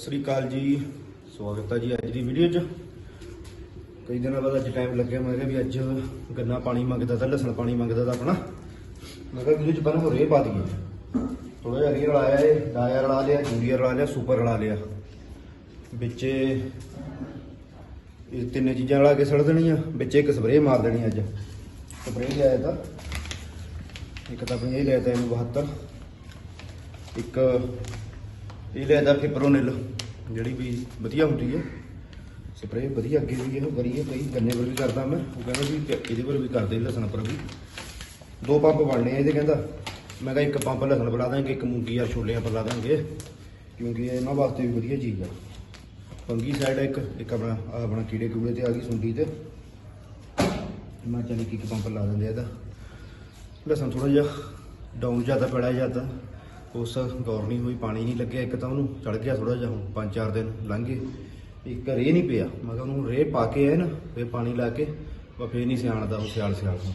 ਸਤਿ ਸ੍ਰੀ ਅਕਾਲ ਜੀ। ਸਵਾਗਤ ਹੈ ਜੀ ਅੱਜ ਦੀ ਵੀਡੀਓ 'ਚ। ਕਈ ਦਿਨਾਂ ਬਾਅਦ ਅੱਜ ਟਾਈਮ ਲੱਗਿਆ, ਮੈਂ ਕਿਹਾ ਵੀ ਅੱਜ ਗੰਨਾ ਪਾਣੀ ਮੰਗਦਾ ਤਾਂ ਲਸਣ ਪਾਣੀ ਮੰਗਦਾ ਤਾਂ ਆਪਣਾ। ਮੈਂ ਕਿਹਾ ਵੀਡੀਓ 'ਚ ਪਹਿਲਾਂ ਹੋ ਰੇ ਪਾ ਦਈਏ। ਥੋੜਾ ਜਿਹਾ ਰੀ ਰਲਾਇਆ ਏ ਡਾਇਆ ਰਲਾ ਲਿਆ, ਜੂਰੀਆ ਰਲਾ ਲਿਆ ਸੁਪਰ ਰਲਾ ਲਿਆ। ਵਿੱਚ ਇਹ ਤਿੰਨੇ ਚੀਜ਼ਾਂ ਰਲਾ ਕੇ ਸੜ ਦੇਣੀਆਂ, ਵਿੱਚ ਇੱਕ ਸਪਰੇਅ ਮਾਰ ਦੇਣੀ ਅੱਜ। ਸਪਰੇਅ ਲਿਆਇਆ ਤਾਂ। ਇੱਕ ਤਾਂ ਆਪਣੀ ਇਹ ਲਿਆ ਤਾਂ ਇਹਨੂੰ 72 ਇੱਕ ਇਹ ਲੈਦਾ ਫਿਪਰੋਨਿਲ ਜਿਹੜੀ ਵੀ ਵਧੀਆ ਹੁੰਦੀ ਹੈ। ਸਪਰੇਅ ਵਧੀਆ ਅੱਗੇ ਵੀ ਇਹਨੂੰ ਕਰੀਏ ਕਈ ਗੰਨੇ ਪਰ ਵੀ ਕਰਦਾ ਮੈਂ। ਉਹ ਕਹਿੰਦਾ ਵੀ ਇਹਦੇ ਪਰ ਵੀ ਕਰਦੇ ਲਸਣ ਪਰ ਵੀ ਦੋ ਪੰਪ ਬਣਨੇ ਆ ਇਹਦੇ ਕਹਿੰਦਾ। ਮੈਂ ਕਿਹਾ ਇੱਕ ਪੰਪ ਲਸਣ ਪਰ ਲਾ ਦਾਂਗੇ, ਇੱਕ ਮੂੰਗੀ ਆ ਛੋਲਿਆਂ ਪਰ ਲਾ ਦਾਂਗੇ। ਕਿਉਂਕਿ ਇਹਨਾਂ ਵਾਸਤੇ ਵੀ ਵਧੀਆ ਚੀਜ਼ ਆ। ਫੰਗੀ ਸਾਈਡ ਇੱਕ ਇੱਕ ਆਪਣਾ ਆਪਣਾ ਕੀੜੇ ਕੂੜੇ ਤੇ ਆ ਗਈ ਸੁੰਡੀ ਤੇ। ਮੈਂ ਚੱਲ ਇੱਕ ਇੱਕ ਪੰਪ ਲਾ ਦਿੰਦੇ ਇਹਦਾ। ਲਸਣ ਥੋੜਾ ਜਿਹਾ ਡਾਊਨ ਜ਼ਿਆਦਾ ਪੜਿਆ ਜਾਂਦਾ ਉਸ ਗੌਰ ਨਹੀਂ ਹੋਈ ਪਾਣੀ ਨਹੀਂ ਲੱਗਿਆ ਇੱਕ ਤਾਂ ਉਹਨੂੰ ਚੜ ਗਿਆ ਥੋੜਾ ਜਿਹਾ ਹੁਣ ਪੰਜ ਚਾਰ ਦਿਨ ਲੰਘ ਗਏ। ਇੱਕ ਰੇ ਨਹੀਂ ਪਿਆ ਮੈਂ ਕਿਹਾ ਉਹਨੂੰ ਰੇ ਪਾ ਕੇ ਆਏ ਨਾ ਫੇਰ ਪਾਣੀ ਲਾ ਕੇ ਬਾ ਫੇਰ ਨਹੀਂ ਸਿਆਣਦਾ ਉਹ ਸਿਆਲ ਸਿਆਲ ਨੂੰ।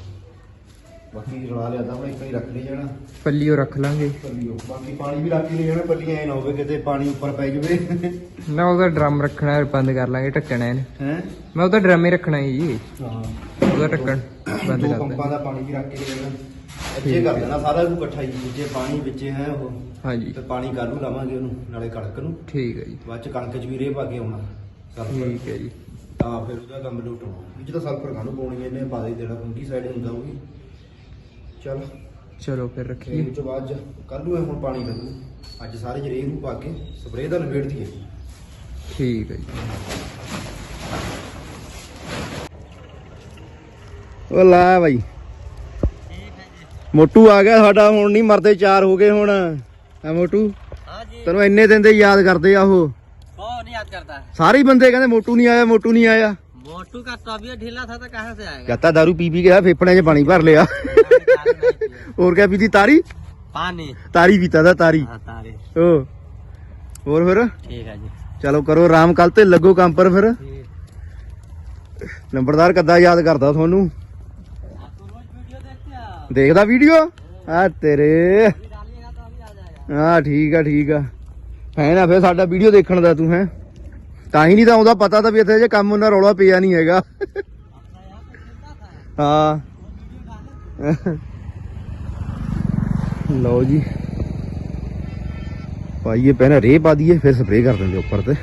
ਬਾਕੀ ਰਲਾ ਲਿਆ ਤਾਂ ਮੈਂ ਇੱਕ ਹੀ ਰੱਖ ਲਈ ਜਾਣਾ। ਪੱਲੀਓ ਰੱਖ ਲਾਂਗੇ। ਪੱਲੀਓ ਬਾਕੀ ਪਾਣੀ ਵੀ ਰੱਖ ਹੀ ਲੈ ਜਾਣਾ ਪੱਲੀਆਂ ਐ ਨਾ ਹੋਵੇ ਕਿਤੇ ਪਾਣੀ ਉੱਪਰ ਪੈ ਜਾਵੇ। ਨਾ ਉਹਦਾ ਡਰਮ ਰੱਖਣਾ ਹੈ, ਬੰਦ ਕਰ ਲਾਂਗੇ ਢੱਕਣਾ ਇਹਨੂੰ। ਹੈ? ਮੈਂ ਉਹਦਾ ਡਰਮ ਹੀ ਰੱਖਣਾ ਹੈ ਜੀ। ਹਾਂ। ਉਹਦਾ ਢੱਕਣ ਬੰਦ ਦੋ ਕਰ ਪੰਪਾਂ ਦਾਂਗੇ ਦਾ ਪਾਣੀ ਵੀ ਰੱਖ ਕੇ ਲੈ ਜਾਣਾ ਅੱਜੇ ਕਰ ਦੇਣਾ ਸਾਰਾ ਕੁਝ ਇਕੱਠਾ ਹੀ ਵਿੱਚੇ ਪਾਣੀ ਵਿੱਚੇ ਹੈ ਉਹ ਹਾਂਜੀ। ਤੇ ਪਾਣੀ ਕਾਲੂ ਲਾਵਾਂਗੇ ਉਹਨੂੰ ਨਾਲੇ ਕਣਕ ਨੂੰ। ਠੀਕ ਹੈ ਜੀ। ਬਾਅਦ ਚ ਕਣਕ ਚ ਵੀ ਰੇ ਪਾ ਕੇ ਆਉਣਾ ਸਲਫਰ ਠੀਕ ਹੈ ਜੀ। ਤਾਂ ਫਿਰ ਉਹਦਾ ਕੰਮ ਲੁੱਟਣਾ ਵਿੱਚ ਤਾਂ ਸਲਫਰ ਕਾਹਨੂੰ ਪਾਉਣੀ ਇਹਨੇ ਪਾ ਦੇ ਜਿਹੜਾ ਫੰਗੀ ਸਾਈਡ ਹੁੰਦਾ ਉਹ ਵੀ। ਚਲ। ਚਲੋ ਫਿਰ ਰੱਖੀਏ। ਉਹ ਤੋਂ ਬਾਅਦ ਕੱਲ ਇਹ ਹੁਣ ਪਾਣੀ ਲੱਗੂ। ਅੱਜ ਸਾਰੇ ਜਰੇ ਨੂੰ ਪਾ ਕੇ ਸਪਰੇਅ ਦਾ ਨਿਬੇੜ ਦਈਏ। ਠੀਕ ਹੈ ਜੀ। ਉਹ ਲੈ ਬਾਈ। ਮੋਟੂ ਆ ਗਿਆ ਸਾਡਾ ਹੁਣ ਨਹੀਂ ਮਰਦੇ ਚਾਰ ਹੋ ਗਏ ਹੁਣ ਆ ਮੋਟੂ हाँ जी ਤੈਨੂੰ ਇੰਨੇ ਦਿਨ ਦੇ ਯਾਦ ਕਰਦੇ ਆ ਉਹ कौन याद करता है ਸਾਰੇ ਹੀ ਬੰਦੇ ਕਹਿੰਦੇ ਮੋਟੂ ਨਹੀਂ ਆਇਆ ਮੋਟੂ ਨਹੀਂ ਆਇਆ मोटू का तबीयत ढीला था तो कहाँ से आएगा ਜੱਤਾ दारू ਪੀ ਪੀ ਗਿਆ ਫੇਫੜਿਆਂ 'ਚ ਪਾਣੀ ਭਰ ਲਿਆ ਹੋਰ ਕਿਆ ਪੀਤੀ ਤਾਰੀ पानी ਤਾਰੀ ਪੀਤਾ ਦਾ ਤਾਰੀ हाँ तारे ਓ ਹੋਰ ਫਿਰ ठीक है जी ਚਲੋ ਕਰੋ ਆਰਾਮ ਕੱਲ ਤੇ ਲੱਗੋ ਕੰਮ ਪਰ ਫਿਰ ਨੰਬਰਦਾਰ ਕੱਦਾ ਯਾਦ ਕਰਦਾ ਤੁਹਾਨੂੰ ਦੇਖਦਾ ਵੀਡੀਓ? ਆ ਤੇਰੇ। ਆ, ਠੀਕ ਆ ਠੀਕ ਆ। ਫੈਨ ਆ ਫੇ ਸਾਡਾ ਵੀਡੀਓ ਦੇਖਣ ਦਾ ਤੂੰ, ਹੈ? ਤਾਂ ਹੀ ਨਹੀਂ ਤਾਂ ਆਉਂਦਾ ਪਤਾ ਤਾਂ ਵੀ ਇੱਥੇ ਜੇ ਕੰਮ ਉਹਨਾਂ ਰੌਲਾ ਪਿਆ ਨਹੀਂ ਹੈਗਾ। ਹਾਂ। ਲਓ ਜੀ। ਪਾਈਏ ਪਹਿਲਾਂ ਰੇਹ ਪਾ ਦਈਏ, ਫਿਰ ਸਪਰੇ ਕਰ ਦਿੰਦੇ ਉੱਪਰ ਤੇ।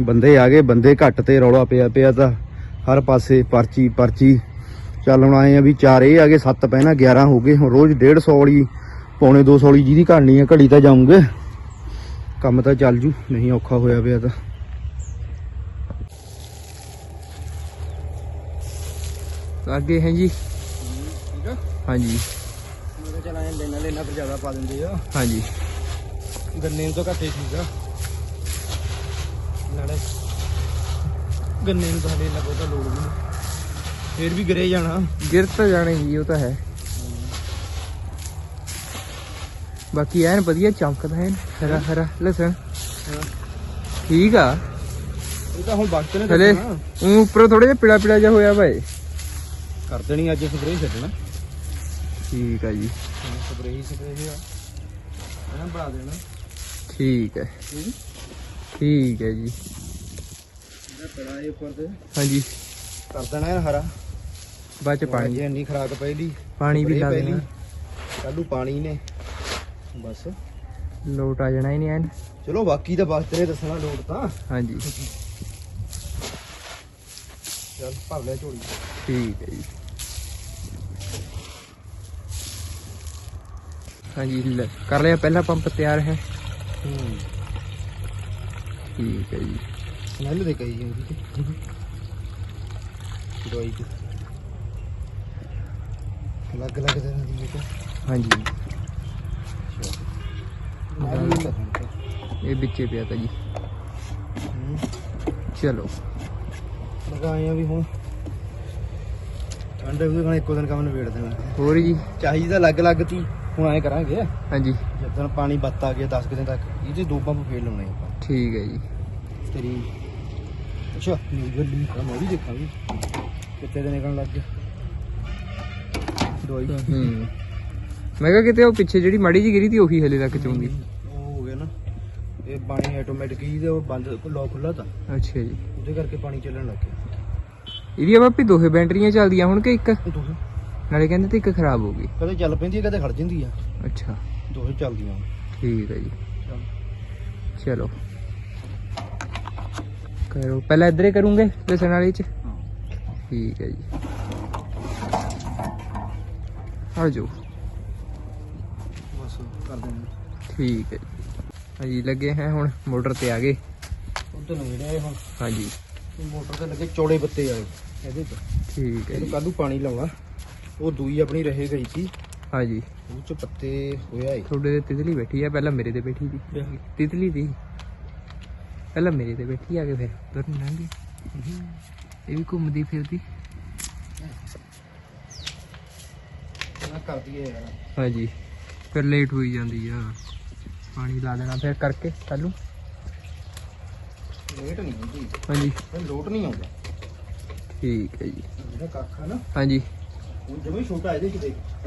ਬੰਦੇ ਆ ਗਏ, ਬੰਦੇ ਘੱਟ ਤੇ ਰੌਲਾ ਪਿਆ ਪਿਆ ਤਾਂ। ਹਰ ਪਾਸੇ ਪਰਚੀ ਪਰਚੀ। ਚੱਲ ਹੁਣ ਆਏ ਆ ਵੀ ਚਾਰ ਇਹ ਆ ਗਏ ਸੱਤ ਪਹਿਲਾਂ 11 ਹੋ ਗਏ। ਹੁਣ ਰੋਜ਼ 150 ਵਾਲੀ ਪੌਣੇ 200 ਵਾਲੀ ਜਿਹਦੀ ਘੜਨੀ ਆ ਘੜੀ ਤਾਂ ਜਾਉਂਗੇ ਕੰਮ ਤਾਂ ਚੱਲ ਜੂ ਨਹੀਂ ਔਖਾ ਹੋਇਆ ਪਿਆ ਤਾਂ। ਅੱਗੇ ਹੈ ਜੀ? ਹਾਂਜੀ। ਮੈਂ ਕਿਹਾ ਚੱਲ ਆਏ ਲੈਣਾ ਲੈਣਾ ਫਿਰ ਜ਼ਿਆਦਾ ਪਾ ਦਿੰਦੇ ਆ। ਹਾਂਜੀ। ਗੰਨੇ ਤਾਂ ਘੱਟੇ ਠੀਕ ਆ। ਨਾਲੇ ਗੰਨੇ ਨੂੰ ਤਾਂ ਹਲੇ ਇੰਨਾ ਬਹੁਤਾ ਲੋੜ ਨਹੀਂ। ਫੇਰ ਵੀ ਗਰੇ ਜਾਣਾ। ਗਿਰ ਤਾਂ ਜਾਣੇ ਜੀ ਉਹ ਤਾਂ ਹੈ। ਬਾਕੀ ਐਨ ਵਧੀਆ ਚਮਕਦਾ ਹੈ। ਹਰਾ ਹਰਾ ਲਸਣ। ਠੀਕ ਆ। ਇਹ ਤਾਂ ਹੁਣ ਵਕਤ ਨੇ ਹਲੇ ਦੱਸਣਾ ਉਹ ਉੱਪਰ ਥੋੜਾ ਜਿਹਾ ਪੀਲਾ ਪੀਲਾ ਜਿਹਾ ਹੋਇਆ ਇਹ। ਕਰ ਦੇਣੀ ਅੱਜ ਸਪਰੇਅ ਛੱਡਣਾ। ਠੀਕ ਆ ਜੀ। ਸਪਰੇਅ ਹੀ ਸਪਰੇਅ ਆ। ਇਹਨਾਂ ਬਣਾ ਦੇਣਾ। ਠੀਕ ਹੈ। ਠੀਕ ਹੈ ਜੀ। ਉੱਪਰ ਤੇ ਹਾਂਜੀ। ਕਰ ਦੇਣਾ ਇਹ ਹਰਾ। ਬਾਅਦ ਚ ਪਾਣੀ। ਜੇ ਇੰਨੀ ਖਰਾਕ ਪਹਿਲੀ ਪਾਣੀ ਵੀ ਲਾ ਦੇਣਾ। ਕੱਲੂ ਪਾਣੀ ਨੇ। ਬਸ। ਲੋਟ ਆ ਜਾਣਾ ਹੀ ਨਹੀਂ ਐਨ। ਚਲੋ ਬਾਕੀ ਤਾਂ ਵਕਤ ਨੇ ਦੱਸਣਾ ਲੋੜ ਤਾਂ। ਹਾਂਜੀ। ਚੱਲ ਭਰ ਲੈ ਝੋਲੀ। ਠੀਕ ਹੈ ਜੀ। ਹਾਂਜੀ ਲੈ, ਕਰ ਲਿਆ ਪਹਿਲਾ ਪੰਪ ਤਿਆਰ ਹੈ। ਹੂੰ। ਠੀਕ ਹੈ ਜੀ। ਸਮੈਲ ਦੇ ਕਈ ਜਾਂਦੀ ਤੇ ਦਵਾਈ ਤੇ ਲੱਗ ਲੱਗ ਦੇ ਦੀ ਇਹ ਹਾਂਜੀ। ਇਹ ਵਿੱਚੇ ਪਿਆ ਤਾ ਜੀ। ਚਲੋ। ਲਗਾਏ ਆ ਵੀ ਹੁਣ। ਠੰਡ ਵੀ ਹੁਣ ਇੱਕੋ ਦਿਨ ਕੰਮ ਨਿਬੇੜ ਦੇਣਾ। ਹੋਰ ਜੀ? ਚਾਹੀਦਾ ਲੱਗ ਲੱਗ ਤੀ। ਹੁਣ ਐ ਕਰਾਂਗੇ। ਹਾਂਜੀ। ਜਦੋਂ ਪਾਣੀ ਬੱਤ ਆ ਗਿਆ 10 ਕੁ ਦਿਨ ਤੱਕ ਇਹ 'ਚ ਦੋ ਪੰਪ ਫੇਰ ਲਾਉਣੇ ਆਪਾਂ। ਠੀਕ ਹੈ ਜੀ। ਤੇਰੀ ਅੱਛਾ ਨੀਗਰ ਲੀ ਆ ਮੈਂ ਵੀ ਦੇਖਾਂਗੀ। ਕਿੱਥੇ ਦੇ ਨਿਕਲਣ ਲੱਗ ਗਿਆ ਦਵਾਈ। ਹੂੰ। ਮੈਂ ਕਿਹਾ ਕਿਤੇ ਉਹ ਪਿੱਛੇ ਜਿਹੜੀ ਮਾੜੀ ਜੀ ਗਿਰੀ ਤੀ ਉਹੀ ਹਲੇ ਤੱਕ ਚੋਂਦੀ। ਉਹ ਹੋ ਗਿਆ ਨਾ। ਇਹ ਪਾਣੀ ਆਟੋਮੈਟਿਕ ਹੀ ਤੇ ਉਹ ਬੰਦ ਲੋਕ ਖੁੱਲਾ ਤਾਂ। ਅੱਛਾ ਜੀ। ਉਹਦੇ ਕਰਕੇ ਪਾਣੀ ਚੱਲਣ ਲੱਗ ਗਿਆ। ਇਹਦੀਆਂ ਬਾਪੀ ਦੋਹੇ ਬੈਟਰੀਆਂ ਚੱਲਦੀਆਂ ਹੁਣ ਕਿ ਇੱਕ? ਦੋਹੇ। ਨਾਲੇ ਕਹਿੰਦੇ ਤੇ ਇੱਕ ਖਰਾਬ ਹੋ ਗਈ। ਕਦੇ ਚੱਲ ਪੈਂਦੀ ਹੈ ਕਦੇ ਖੜ ਜਾਂਦੀ ਆ। ਅੱਛਾ। ਦੋਹੇ ਚੱਲਦੀਆਂ। ਠੀਕ ਹੈ ਜੀ। ਚਲੋ। ਕਰੋ। ਪਹਿਲਾਂ ਇੱਧਰੇ ਕਰੂੰਗੇ ਲਸਣ ਵਾਲੀ ਚ? ਹਾਂ। ਠੀਕ ਹੈ ਜੀ। ਆ ਜਾਓ। ਬਸ ਕਰ ਦਿੰਦੇ ਠੀਕ ਹੈ ਜੀ। ਹਾਂਜੀ ਲੱਗੇ ਹੈ ਹੁਣ ਮੋਟਰ ਤੇ ਆ ਗਏ। ਉਧਰ ਨੂੰ ਜਿਹੜੇ ਹੁਣ। ਹਾਂਜੀ। ਮੋਟਰ ਤੇ ਲੱਗੇ ਚੌੜੇ ਬੱਤੇ ਵਾਲੇ ਇਹਦੇ ਤੇ। ਠੀਕ ਹੈ ਇਹਨੂੰ ਜੀ। ਕੱਲੂ ਪਾਣੀ ਲਾਉਣਾ। ਉਹ ਦੂਈ ਆਪਣੀ ਰਹੇ ਗਈ ਸੀ। ਹਾਂਜੀ। ਉਹ ਚ ਪੱਤੇ ਹੋਇਆ ਏ। ਤੁਹਾਡੇ ਤੇ ਤਿਤਲੀ ਬੈਠੀ ਆ ਪਹਿਲਾਂ ਮੇਰੇ ਤੇ ਬੈਠੀ ਸੀ। ਤਿਤਲੀ ਦੀ? ਪਹਿਲਾਂ ਮੇਰੇ ਤੇ ਬੈਠੀ ਆ ਕੇ ਫਿਰ ਉਧਰ ਨੂੰ ਲੰਘ ਗਈ। ਇਹ ਵੀ ਘੁੰਮਦੀ ਫਿਰਦੀ। ਨਾ ਕਰ ਦਈਏ ਯਾਰ। ਹਾਂਜੀ। ਫਿਰ ਲੇਟ ਹੋਈ ਜਾਂਦੀ ਆ। ਪਾਣੀ ਲਾ ਦੇਣਾ ਫਿਰ ਕਰਕੇ ਕੱਲੂ ਲੇਟ ਨਹੀਂ ਹੁੰਦੀ। ਹਾਂਜੀ। ਇਹ ਲੋਟ ਨਹੀਂ ਆਉਂਦਾ। ਠੀਕ ਹੈ ਜੀ। ਜਿਹੜਾ ਕੱਖ ਆ ਨਾ। ਹਾਂਜੀ। ਹੁਣ ਜਿਵੇਂ ਛੋਟਾ ਇਹਦੇ ਦੇਖ।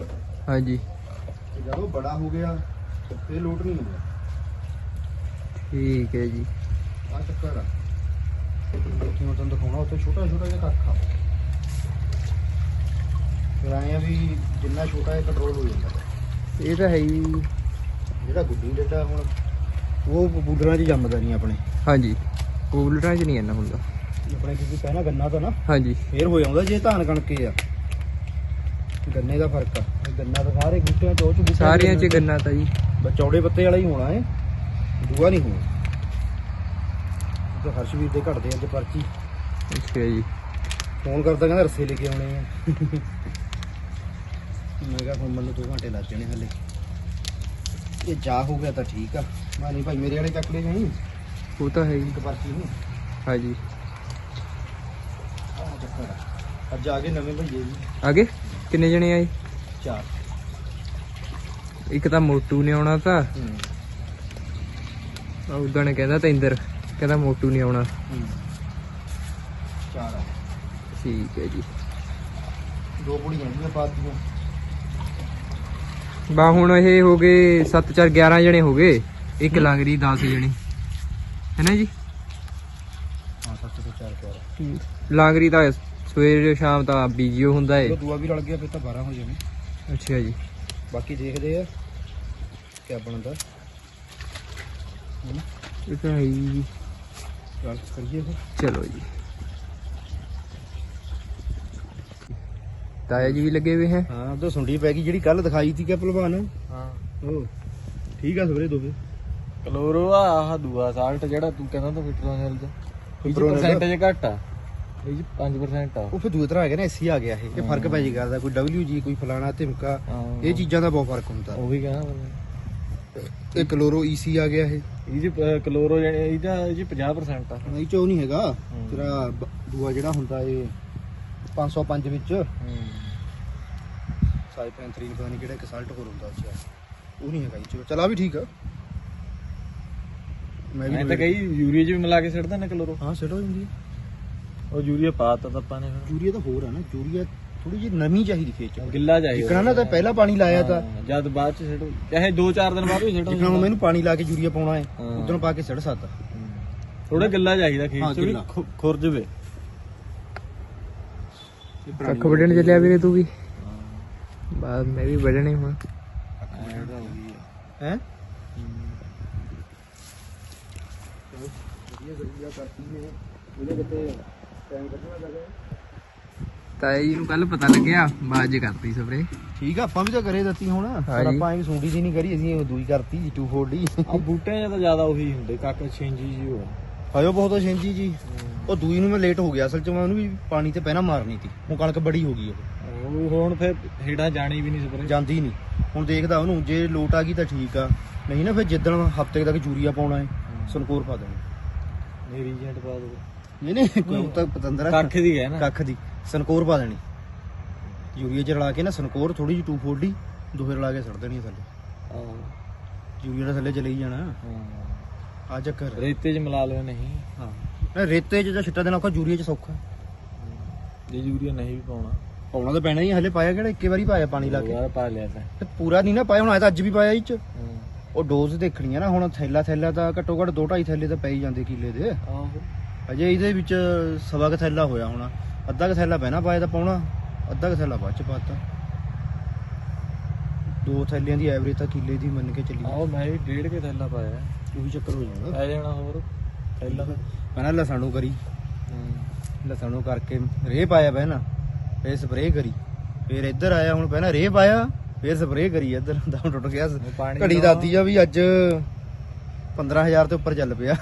ਹਾਂਜੀ। ਜਦੋਂ ਬੜਾ ਹੋ ਗਿਆ ਫਿਰ ਲੋਟ ਨਹੀਂ ਆਉਂਦਾ। ਠੀਕ ਹੈ ਜੀ। ਆ ਚੱਕਰ ਆ ਦੇਖੀ ਮੈਂ ਤੁਹਾਨੂੰ ਦਿਖਾਉਣਾ ਉੱਥੇ ਛੋਟਾ ਛੋਟਾ ਜਿਹਾ ਕੱਖ ਆ। ਫਿਰ ਆਏ ਆ ਵੀ ਜਿੰਨਾ ਛੋਟਾ ਇਹ ਕੰਟਰੋਲ ਹੋ ਜਾਂਦਾ। ਇਹ ਤਾਂ ਹੈ ਹੀ। ਜਿਹੜਾ ਗੁੱਡੀ ਡੱਡਾ ਹੁਣ ਉਹ ਬੂਡਰਾਂ 'ਚ ਜੰਮਦਾ ਨਹੀਂ ਆਪਣੇ। ਹਾਂਜੀ। ਕੂਲਰਾਂ 'ਚ ਨਹੀਂ ਇੰਨਾ ਹੁੰਦਾ। ਆਪਣੇ ਕਿਉਂਕਿ ਪਹਿਲਾਂ ਗੰਨਾ ਤਾਂ ਨਾ। ਹਾਂਜੀ। ਫੇਰ ਹੋ ਜਾਂਦਾ ਜੇ ਧਾਨ ਕਣਕੇ ਆ। ਗੰਨੇ ਦਾ ਫ਼ਰਕ ਆ। ਇਹ ਗੰਨਾ ਤਾਂ ਸਾਰੇ ਬੂਟਿਆਂ 'ਚ ਉਹ 'ਚ ਸਾਰਿਆਂ 'ਚ ਗੰਨਾ ਤਾਂ ਜੀ। ਬਸ ਚੌੜੇ ਪੱਤੇ ਵਾਲਾ ਹੀ ਹੋਣਾ ਏ ਦੂਆ ਨਹੀਂ ਹੋਣਾ। ਤੇ ਹਰਸ਼ਵੀਰ ਦੇ ਘੜਦੇ ਅੱਜ ਪਰਚੀ। ਅੱਛਾ ਜੀ। ਫੋਨ ਕਰਦਾ ਕਹਿੰਦਾ ਰਸੇ ਲੈ ਕੇ ਆਉਣੇ ਆ। ਮੈਂ ਕਿਹਾ ਹੁਣ ਮੈਨੂੰ 2 ਘੰਟੇ ਲੱਗ ਜਾਣੇ ਹਲੇ। ਇਹ ਜਾ ਹੋ ਗਿਆ ਤਾਂ ਠੀਕ ਆ। ਮੈਂ ਨਹੀਂ ਭਾਈ ਮੇਰੇ ਵਾਲੇ ਚੱਕ ਲੈ ਜਾਈ ਉਹ ਤਾਂ ਹੈ ਜੀ। ਇੱਕ ਪਰਚੀ ਨੂੰ ਹਾਂਜੀ। ਆਹ ਚੱਕਰ ਆ। ਅੱਜ ਆ ਗਏ ਨਵੇਂ ਭਈਏ ਜੀ। ਆਗੇ ਕਿੰਨੇ ਜਣੇ ਆਏ? ਚਾਰ। ਇੱਕ ਤਾਂ ਮੋਟੂ ਨੇ ਆਉਣਾ ਤਾਂ। ਹੂੰ। ਉਦੋਂ ਨੇ ਕਹਿੰਦਾ ਤੈਂਦਰ ਕਹਿੰਦਾ ਮੋਟੂ ਨਹੀਂ ਆਉਣਾ। ਚਾਰ ਆ। ਠੀਕ ਹੈ ਜੀ। ਦੋ ਪੁੜੀਆਂ ਜੀਆਂ ਪਾਤੀਆਂ ਬਾ ਹੁਣ ਇਹ ਹੋ ਗਏ 7 4 11 ਜਣੇ ਹੋ ਗਏ। ਇੱਕ ਲੰਗਰੀ 10 ਜਣੇ। ਹੈਨਾ ਜੀ? ਹਾਂ ਸੱਤ ਤੋਂ ਚਾਰ ਚਾਰ ਲਾਂਗਰੀ ਤਾਂ ਸਵੇਰੇ ਸ਼ਾਮ ਤਾਂ ਬੀਜੀਓ ਹੁੰਦਾ ਏ। ਦੂਆ ਵੀ ਰਲ ਗਿਆ ਫਿਰ ਤਾਂ 12 ਹੋ ਜਾਣੇ। ਅੱਛਾ ਜੀ। ਬਾਕੀ ਦੇਖਦੇ ਆ ਕਿਆ ਬਣਦਾ ਇਹ ਤਾਂ ਹੀ ਜੀ। ਚੱਲ ਕਰੀਏ ਫਿਰ ਚਲੋ ਜੀ। ਤਾਇਆ ਜੀ ਵੀ ਲੱਗੇ ਹੋਏ ਹੈ? ਹਾਂ ਉਧਰ ਸੁੰਡੀ ਪੈ ਗਈ ਜਿਹੜੀ ਕੱਲ ਦਿਖਾਈ ਸੀ ਕਿ ਭਲਵਾਨ। ਹਾਂ। ਉਹ ਠੀਕ ਆ ਸਵੇਰੇ ਦੋਵੇ। ਕਲੋਰੋ ਆ ਆਹ ਦੂਆ ਸਾਲਟ ਜਿਹੜਾ ਤੂੰ ਕਹਿੰਦਾ ਤਾਂ ਇਹ Fipronil ਦਾ? ਪਰਸੈਂਟੇਜ ਘੱਟ ਆ। ਇਹ 'ਚ 5% ਆ। ਉਹ ਫਿਰ ਦੂਏ ਤਰ੍ਹਾਂ ਆ ਗਿਆ ਨਾ ਐਸੀ ਆ ਗਿਆ ਇਹ। ਇਹ ਫ਼ਰਕ ਪੈ ਜੀ ਕਰਦਾ ਕੋਈ WG ਕੋਈ ਫਲਾਣਾ ਧਿਮਕਾ। ਇਹ ਚੀਜ਼ਾਂ ਦਾ ਬਹੁਤ ਫ਼ਰਕ ਹੁੰਦਾ। ਉਹ ਵੀ ਕਹਿੰਦਾ ਇਹ ਕਲੋਰੋ ਈਸੀ ਆ ਗਿਆ ਇਹ। ਇਹ ਜੀ ਕਲੋਰੋ ਇਹਦਾ ਇਹ 'ਚ 50% ਆ। ਨਹੀਂ ਚੋ ਨਹੀਂ ਹੈਗਾ। ਤੇਰਾ ਦੂਆ ਜਿਹੜਾ ਹੁੰਦਾ ਇਹ 505 ਵਿੱਚ। ਸਾਈਪੈਂਥਰੀਨ ਪਤਾ ਨਹੀਂ ਕਿਹੜਾ ਇੱਕ ਸਾਲਟ ਹੋਰ ਹੁੰਦਾ 'ਚ ਉਹ ਨਹੀਂ ਹੈਗਾ ਇਹ 'ਚ ਚਲਾ ਵੀ ਠੀਕ ਆ। ਮੈਂ ਮੈਂ ਤਾਂ ਕਈ ਯੂਰੀਆ 'ਚ ਵੀ ਮਿਲਾ ਕੇ ਸਿੱਟਦਾ ਨਾ ਕਲੋਰੋ। ਹਾਂ ਸਿੱਟ ਹੋ ਜਾਂਦੀ ਉਹ ਯੂਰੀਆ ਪਾਤਾ ਤਾਂ ਆਪਾਂ ਨੇ ਯੂਰੀਆ ਤਾਂ ਹੋਰ ਆ ਨਾ। ਯੂਰੀਆ ਥੋੜੀ ਜਿਹੀ ਨਮੀ ਚਾਹੀਦੀ ਖੇਤ 'ਚ। ਗਿੱਲਾ ਚਾਹੀਦਾ। ਜਿੱਕਣਾ ਨਾ ਤਾਂ ਪਹਿਲਾਂ ਪਾਣੀ ਲਾਇਆ ਤਾਂ। ਹਾਂ, ਜਦ ਬਾਅਦ 'ਚ ਸਿੱਟੋ ਚਾਹੇ 2-4 ਦਿਨ ਬਾਅਦ ਵੀ ਸਿੱਟੋ ਜਿੱਕਣਾ ਹੁਣ ਮੈਨੂੰ ਪਾਣੀ ਲਾ ਕੇ ਯੂਰੀਆ ਪਾਉਣਾ ਹੈ ਹਾਂ। ਉਦੋਂ ਪਾ ਕੇ ਸਿੱਟ ਸਕਦਾ ਥੋੜਾ ਗਿੱਲਾ ਚਾਹੀਦਾ ਹਾਂ, ਖੇਤ 'ਚ ਵੀ ਗਿੱਲਾ। ਖੁ- ਖੁਰ ਜਵੇ ਕੱਖ ਵੱਢਣ ਚੱਲਿਆ ਵੀਰੇ ਤੂੰ ਵੀ। ਬਾਅਦ ਮੈਂ ਵੀ ਵੱਢਣੇ ਹੁਣ। ਹੈ? ਵਧੀਆ ਵਧੀਆ ਕਰਤੀ ਨੇ। ਉਹਦੇ ਕਿਤੇ ਟਾਈਮ ਕੱਢਣਾ ਲੱਗਾ ਤਾਇਆ ਜੀ ਨੂੰ ਕੱਲ ਪਤਾ ਲੱਗਿਆ ਬਾਜ ਕਰਤੀ ਸਪਰੇ ਠੀਕ ਆ ਆਪਾਂ ਵੀ ਤਾਂ ਕਰੇ ਦਿੱਤੀ ਹੁਣ। ਪਰ। ਆਪਾਂ ਐਵੇਂ ਸੁੰਡੀ ਦੀ ਨਹੀਂ ਕਰੀ ਅਸੀਂ ਉਹ ਦੂਈ ਕਰਤੀ 240 ਆ ਬੂਟਿਆਂ 'ਚ ਤਾਂ ਜ਼ਿਆਦਾ ਉਹੀ ਹੁੰਦੇ ਕੱਕ ਛਿੰਜੀ ਜੀ ਹੋ ਆਇਓ ਬਹੁਤ ਛੇਂਜੀ ਜੀ ਉਹ ਦੂਈ ਨੂੰ ਮੈਂ ਲੇਟ ਹੋ ਗਿਆ ਅਸਲ ਚ ਮੈਂ ਉਹਨੂੰ ਵੀ ਪਾਣੀ ਤੇ ਪਹਿਲਾਂ ਮਾਰਨੀ ਸੀ। ਹੁਣ ਕਣਕ ਬੜੀ ਹੋ ਗਈ ਉਹ ਉਹ ਹੁਣ ਫਿਰ ਹੇੜਾ ਜਾਣੀ ਵੀ ਨਹੀਂ ਸਪਰੇ ਜਾਂਦੀ ਨਹੀਂ। ਹੁਣ ਦੇਖਦਾ ਉਹਨੂੰ ਜੇ ਲੋਟ ਆ ਗਈ ਤਾਂ ਠੀਕ ਆ। ਨਹੀਂ ਨਾ ਫਿਰ ਜਿੱਦਣ ਹਫ਼ਤੇ ਤੱਕ ਯੂਰੀਆ ਪਾਉਣਾ ਹੈ। ਸਨਕੋਰ ਪਾ ਦੇਣੀ। ਮੇਰੀ ਏਜੰਟ ਪਾ ਦੋ। ਨਹੀਂ ਨਹੀਂ ਕੋਈ ਤਾਂ ਪਤੰਦਰ ਕੱਖ ਦੀ ਹੈ ਨਾ। ਕੱਖ ਦੀ। ਸਨਕੋਰ ਪਾ ਦੇਣੀ। ਯੂਰੀਆ ਚ ਰਲਾ ਕੇ ਨਾ ਸਨਕੋਰ ਥੋੜੀ ਜਿਹੀ 240 ਦੋਹੇ ਰਲਾ ਕੇ ਸੜ ਦੇਣੀ ਥੱਲੇ। ਹਾਂ। ਯੂਰੀਆ ਦਾ ਥੱਲੇ ਚਲੇ ਹੀ ਜਾਣਾ। ਆ ਚੱਕਰ। ਰੇਤੇ 'ਚ ਮਿਲਾ ਲਿਓ ਨਹੀਂ। ਹਾਂ। ਨਾ ਰੇਤੇ ਚ ਜਾਂ ਛਿੱਟਾ ਦੇਣਾ ਔਖਾ ਯੂਰੀਆ ਚ ਸੌਖਾ। ਜੇ ਯੂਰੀਆ ਨਹੀਂ ਵੀ ਪਾਉਣਾ। ਪਾਉਣਾ ਤਾਂ ਪੈਣਾ ਹੀ ਹਲੇ ਪਾਇਆ ਕਿਹੜਾ? ਇੱਕੇ ਵਾਰੀ ਪਾਇਆ ਪਾਣੀ ਲਾ ਕੇ। ਯਾਰ ਪਾ ਲਿਆ ਤਾਂ। ਤੇ ਪੂਰਾ ਨਹੀਂ ਨਾ ਪਾਇਆ ਹੁਣ ਤਾਂ ਅੱਜ ਵੀ ਪਾਇਆ ਇਹ ਚ। ਉਹ ਡੋਜ਼ ਦੇਖਣੀ ਆ ਨਾ ਹੁਣ ਥੈਲਾ ਥੈਲਾ ਤਾਂ ਘੱਟੋ ਘੱਟ 2.5 ਥੈਲੇ ਤਾਂ ਪੈ ਹੀ ਜਾਂਦੇ ਕਿੱਲੇ ਦੇ। ਆਹੋ। ਅਜੇ ਇਹਦੇ ਵਿੱਚ ਸਵਾ ਕੁ ਥੈਲਾ ਹੋਇਆ ਹੋਣਾ। ਅੱਧਾ ਕੁ ਥੈਲਾ ਪੈਣਾ ਪਾਇਆ ਤਾਂ ਪਾਉਣਾ ਅੱਧਾ ਕੁ ਥੈਲਾ ਬਾਅਦ ਚ ਪਾਤਾ। ਦੋ ਥੈਲਿਆਂ ਦੀ ਐਵਰੇਜ ਤਾਂ ਕਿੱਲੇ ਦੀ ਮੰਨ ਕੇ ਚੱਲੀ ਆਹੋ ਮੈਂ ਵੀ ਡੇਢ ਕੇ ਥੈਲਾ ਪਾਇਆ ਉਹੀ ਚੱਕਰ ਹੋ ਜਾਂਦਾ ਪੈ ਜਾਣਾ ਹੋਰ। ਥੈਲਾ ਮੈਂ ਨਾ ਲਸਣੋਂ ਕਰੀ। ਲਸਣੋਂ ਕਰਕੇ ਰੇਹ ਪਾਇਆ ਪਹਿਲਾਂ ਫੇਰ ਸਪਰੇਅ ਕਰੀ। ਫੇਰ ਇੱਧਰ ਆਇਆ ਹੁਣ ਪਹਿਲਾਂ ਰੇਹ ਪਾਇਆ ਫੇਰ ਸਪਰੇਅ ਕਰੀ ਇੱਧਰ। ਦਮ ਟੁੱਟ ਗਿਆ। ਘੜੀ। ਦਾਦੀ ਆ ਵੀ ਅੱਜ 15000 ਤੋਂ ਉੱਪਰ ਚੱਲ ਪਿਆ।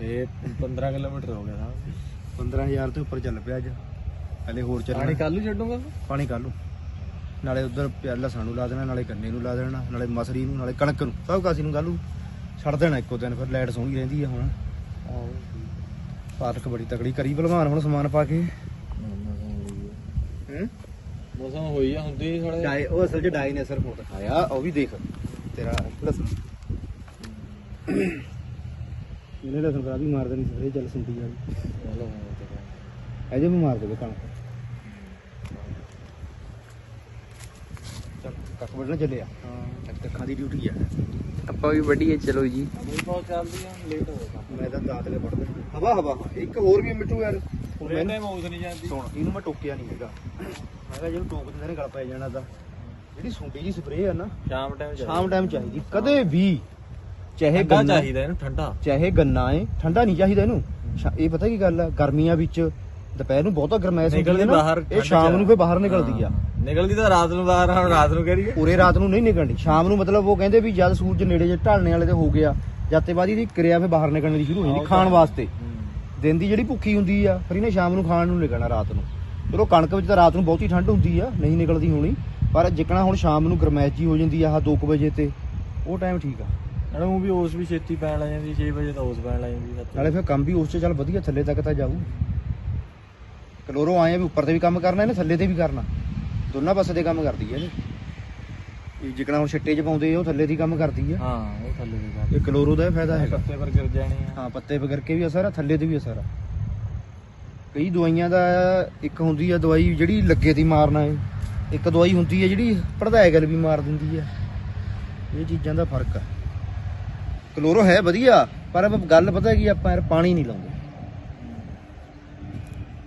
ਇਹ 15 ਕਿਲੋਮੀਟਰ ਹੋ ਗਿਆ ਸਾਹਿਬ 15000 ਤੋਂ ਉੱਪਰ ਚੱਲ ਪਿਆ ਅੱਜ। ਹਲੇ ਹੋਰ ਪਾਣੀ ਚੱਲਣਾ ਕੱਲ ਨੂੰ ਛੱਡੂਗਾ ਪਾਣੀ ਕੱਲ੍ਹ ਨੂੰ। ਨਾਲੇ ਉਧਰ ਲਸਣ ਨੂੰ ਲਾ ਦੇਣਾ ਨਾਲੇ ਗੰਨੇ ਨੂੰ ਲਾ ਦੇਣਾ ਨਾਲੇ ਮਸਰੀ ਨੂੰ ਨਾਲੇ ਕਣਕ ਨੂੰ। ਸਭ ਕਾਸੀ ਨੂੰ ਕੱਲ੍ਹ ਨੂੰ ਛੱਡ ਦੇਣਾ ਇੱਕੋ ਦਿਨ ਫਿਰ ਲਾਈਟ ਸੋਹਣੀ ਰਹਿੰਦੀ ਆ ਹੁਣ। ਆਹੋ। ਪਾਤਕ ਬੜੀ ਤਕੜੀ ਕਰੀ ਭਲਵਾਨ ਹੁਣ ਸਮਾਨ ਪਾ ਕੇ। ਹੂੰ? ਮੌਸਮ ਹੋਈ ਆ ਹੁੰਦੀ ਥੋੜਾ ਡਾਈ ਉਹ ਅਸਲ 'ਚ ਡਾਈ ਨੇ ਸਰ ਫੋਟ ਆਇਆ ਉਹ ਵੀ ਦੇਖ। ਤੇਰਾ ਲਸਣ ਇਹਨੇ ਲਸਣ ਕਰਾ ਵੀ ਮਾਰ ਦੇਣੀ ਸਪਰੇ ਚੱਲ ਸੁੰਡੀ ਵਾਲੀ। ਅਜੇ ਵੀ ਮਾਰ ਦੇਵੇ ਕਣਕ ਚੱਲ ਕੱਖ ਵੱਢਣਾ ਚੱਲਿਆ ਅੱਜ ਕੱਖਾਂ ਦੀ ਡਿਊਟੀ ਆ। ਆਪਾਂ ਵੀ ਵੱਢੀਏ ਚਲੋ ਜੀ। ਬਹੁਤ ਚੱਲਦੀ ਆ ਲੇਟ ਹੋ ਗਿਆ। ਮੈਂ ਤਾਂ ਦਾਤ ਕੇ ਵੱਢਦਾ ਹਵਾ ਹਵਾ ਇੱਕ ਹੋਰ ਵੀ ਮਿੱਟੂ ਯਾਰ। ਮੈਨੂੰ ਮੌਜ ਨਹੀਂ ਜਾਂਦੀ। ਸੁਣ ਇਹਨੂੰ ਮੈਂ ਟੋਕਿਆ ਨਹੀਂ ਹੈਗਾ। ਮੈਂ ਕਿਹਾ ਜਿਹਨੂੰ ਟੋਕ ਦਿੰਦੇ ਨੇ ਗਲ ਪੈ ਜਾਣਾ ਤਾਂ। ਜਿਹੜੀ ਸੁੰਡੀ ਦੀ ਸਪਰੇਅ ਆ ਨਾ ਸ਼ਾਮ ਟਾਈਮ ਸ਼ਾਮ ਟਾਈਮ ਚਾਹੀਦੀ। ਕਦੇ ਵੀ ਚਾਹੇ ਠੰਡਾ ਗੰਨਾ ਚਾਹੀਦਾ ਇਹਨੂੰ ਠੰਡਾ। ਚਾਹੇ ਗੰਨਾ ਏ ਠੰਡਾ ਨਹੀਂ ਚਾਹੀਦਾ ਇਹਨੂੰ। ਸ਼ਾ- ਇਹ ਪਤਾ ਕੀ ਗੱਲ ਆ ਗਰਮੀਆਂ ਵਿੱਚ ਦੁਪਹਿਰ ਨੂੰ ਬਹੁਤਾ ਗਰਮੈਸ਼ ਹੁੰਦੀ ਨਿਕਲਦੀ ਹੈ ਨਾ ਬਾਹਰ ਇਹ ਸ਼ਾਮ। ਨੂੰ ਫੇ ਬਾਹਰ ਨਿਕਲਦੀ ਆ। ਹਾਂ। ਨਿਕਲਦੀ ਤਾਂ ਰਾਤ ਨੂੰ ਬਾਹਰ ਹੁਣ ਰਾਤ ਨੂੰ ਕਹਿ ਰਹੀ ਹੈ ਪੂਰੇ ਰਾਤ ਨੂੰ ਨਹੀਂ ਨਿਕਲਣੀ। ਸ਼ਾਮ ਨੂੰ ਮਤਲਬ ਉਹ ਕਹਿੰਦੇ ਵੀ ਜਦ ਸੂਰਜ ਨੇੜੇ ਜੇ ਢਲਣੇ ਵਾਲੇ ਤੇ ਹੋ ਗਿਆ ਜਦ ਤੇ ਬਾਅਦ ਇਹਦੀ ਕਿਰਿਆ ਫੇ ਬਾਹਰ ਨਿਕਲਣ ਦੀ ਸ਼ੁਰੂ ਹੋ ਜਾਂਦੀ ਖਾਣ ਵਾਸਤੇ। ਦਿਨ ਦੀ ਜਿਹੜੀ ਭੁੱਖੀ ਹੁੰਦੀ ਆ ਫਿਰ ਇਹਨੇ ਸ਼ਾਮ ਨੂੰ ਖਾਣ ਨੂੰ ਨਿਕਲਣਾ ਰਾਤ ਨੂੰ। ਚਲੋ ਕਣਕ ਵਿੱਚ ਤਾਂ ਰਾਤ ਨੂੰ ਬਹੁਤੀ ਠੰਡ ਹੁੰਦੀ ਆ ਨਹੀਂ ਨਿਕਲਦੀ ਹੋਣੀ ਪਰ ਜਿੱਕਣਾ ਹੁਣ ਸ਼ਾਮ ਨੂੰ ਗਰਮੈਸ਼ ਜੀ ਹੋ ਜਾਂਦੀ ਆ ਆਹ 2 ਵਜੇ ਤੇ ਉਹ ਟਾਈਮ ਠੀਕ ਆ। ਨਾਲੇ ਉਹ ਵੀ ਉਸ ਵੀ ਛੇਤੀ ਪੈਣ ਲੱਗ ਜਾਂਦੀ 6 ਵਜੇ ਤਾਂ ਉਸ ਪੈਣ ਲੱਗ ਜਾਂਦੀ ਸੱਤ ਨਾਲੇ ਫਿਰ ਕੰਮ ਵੀ ਉਸ ਚ ਚੱਲ ਵਧੀਆ ਥੱਲੇ ਤੱਕ ਤਾਂ ਜਾਊ। ਕਲੋਰੋ ਆਏ ਆ ਵੀ ਉੱਪਰ ਤੇ ਵੀ ਕੰਮ ਕਰਨਾ ਇਹਨੇ ਥੱਲੇ ਤੇ ਵੀ ਕਰਨਾ। ਦੋਨਾਂ ਪਾਸੇ ਤੇ ਕੰਮ ਕਰਦੀ ਹੈ ਇਹ ਇਹ ਜਿਕਣਾ ਹੁਣ ਛਿੱਟੇ ਚ ਪਾਉਂਦੇ ਆ ਉਹ ਥੱਲੇ ਦੀ ਕੰਮ ਕਰਦੀ ਆ। ਹਾਂ ਉਹ ਥੱਲੇ ਦੀ ਗੱਲ ਇਹ ਕਲੋਰੋ ਦਾ ਇਹ ਫਾਇਦਾ ਹੈਗਾ। ਪੱਤੇ ਪਰ ਗਿਰ ਜਾਣੀ ਆ। ਹਾਂ ਪੱਤੇ ਵਗਰ ਕੇ ਵੀ ਅਸਰ ਆ ਥੱਲੇ ਤੇ ਵੀ ਅਸਰ ਆ। ਕਈ ਦਵਾਈਆਂ ਦਾ ਇੱਕ ਹੁੰਦੀ ਆ ਦਵਾਈ ਜਿਹੜੀ ਲੱਗੇ ਦੀ ਮਾਰਨਾ ਹੈ ਇੱਕ ਦਵਾਈ ਹੁੰਦੀ ਹੈ ਜਿਹੜੀ ਪੜਦਾਇ ਗੱਲ ਵੀ ਮਾਰ ਦਿੰਦੀ ਆ। ਇਹ ਚੀਜ਼ਾਂ ਦਾ ਫ਼ਰਕ ਆ। ਕਲੋਰੋ ਹੈ ਵਧੀਆ ਪਰ ਗੱਲ ਪਤਾ ਕੀ ਆਪਾਂ ਯਾਰ ਪਾਣੀ ਨਹੀਂ ਲਾਉਂਦੇ।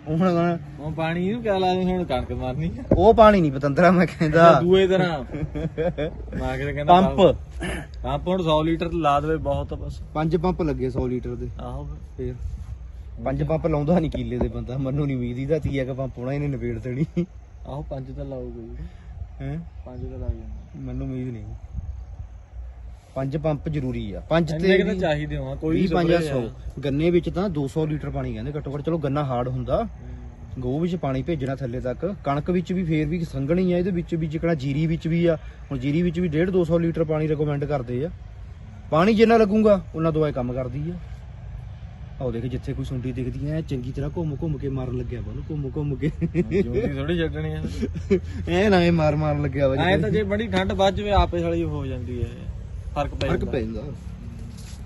ਉਹ ਹੁਣ ਉਹ ਪਾਣੀ ਨੂੰ ਕਿਆ ਲਾ ਦੇ ਹੁਣ ਕਣਕ ਮਾਰਨੀ ਆ। ਉਹ ਪਾਣੀ ਨਹੀਂ ਪਤੰਦਰਾ ਮੈਂ ਕਹਿੰਦਾ। ਦੂਏ ਤਰ੍ਹਾਂ। ਮੈਂ ਕਿਤੇ ਕਹਿੰਦਾ ਪੰਪ। ਪੰਪ। ਹੁਣ 100 ਲੀਟਰ ਲਾ ਦੇਵੇ ਬਹੁਤ ਆ ਬਸ। ਪੰਜ ਪੰਪ ਲੱਗੇ 100 ਲੀਟਰ ਦੇ। ਆਹੋ ਫੇਰ। ਪੰਜ ਪੰਪ ਲਾਉਂਦਾ ਨਹੀਂ ਕੀਲੇ ਦੇ ਬੰਦਾ ਮੈਨੂੰ ਨਹੀਂ ਉਮੀਦ ਇਹਦਾ ਤੀਆ ਕਿ ਪੰਪ ਹੋਣਾ ਇਹਨੇ ਨਿਬੇੜ ਦੇਣੀ। ਆਹੋ ਪੰਜ ਤਾਂ ਜੀ ਹੈ? ਪੰਜ ਤਾਂ ਲੱਗ ਜਾਂਦਾ ਮੈਨੂੰ ਉਮੀਦ ਨਹੀਂ। ਪੰਜ ਪੰਪ ਜ਼ਰੂਰੀ ਆ। ਪੰਜ ਇੰਨੇ ਤੇ ਕੁ ਤਾਂ ਚਾਹੀਦੇ ਹੋਣ ਕੋਈ ਕੋਈ ਵੀ 500 ਗੰਨੇ ਵਿੱਚ ਤਾਂ 200 ਲੀਟਰ ਪਾਣੀ ਕਹਿੰਦੇ ਘੱਟੋ ਘੱਟ ਚਲੋ ਗੰਨਾ ਹਾਰਡ ਹੁੰਦਾ। ਗੋਹ ਵਿੱਚ ਪਾਣੀ ਭੇਜਣਾ ਥੱਲੇ ਤੱਕ। ਕਣਕ ਵਿੱਚ ਵੀ ਫੇਰ ਵੀ ਸੰਘਣੀ ਆ ਇਹਦੇ ਵਿੱਚ ਵੀ ਜਿਕਣਾ ਜੀਰੀ ਵਿੱਚ ਵੀ ਆ। ਹੁਣ ਜੀਰੀ ਵਿੱਚ ਵੀ 1.5 200 ਲੀਟਰ ਪਾਣੀ ਰეკਮੈਂਡ ਕਰਦੇ ਆ। ਪਾਣੀ ਜਿੰਨਾ ਲੱਗੂਗਾ ਉਹਨਾਂ ਦਵਾਈ ਕੰਮ ਕਰਦੀ ਆ। ਆਹ ਦੇਖ ਜਿੱਥੇ ਕੋਈ ਸੁੰਡੀ ਦਿਖਦੀ ਐ ਚੰਗੀ ਤਰ੍ਹਾਂ ਘੁੰਮ ਘੁੰਮ ਕੇ ਮਾਰਨ ਲੱਗਿਆ ਵਾ ਉਹਨੂੰ ਘੁੰਮ ਘੁੰਮ ਕੇ। ਜੋਤੀ ਥੋੜੀ ਛੱਡਣੀ ਆ। ਐ ਨਾ ਇਹ ਮਾਰ ਮਾਰਨ ਲੱਗਿਆ ਵਾ ਐ ਤਾਂ ਜੇ ਬੜੀ ਠੰਡ ਵੱਜ ਜਵੇ ਆਪੇ ਸਾਲੀ ਹੋ ਜਾਂਦੀ ਹੈ ਫ਼ਰਕ ਪੈ ਫ਼ਰਕ ਜਾਂਦਾ। ਪੈ ਜਾਂਦਾ।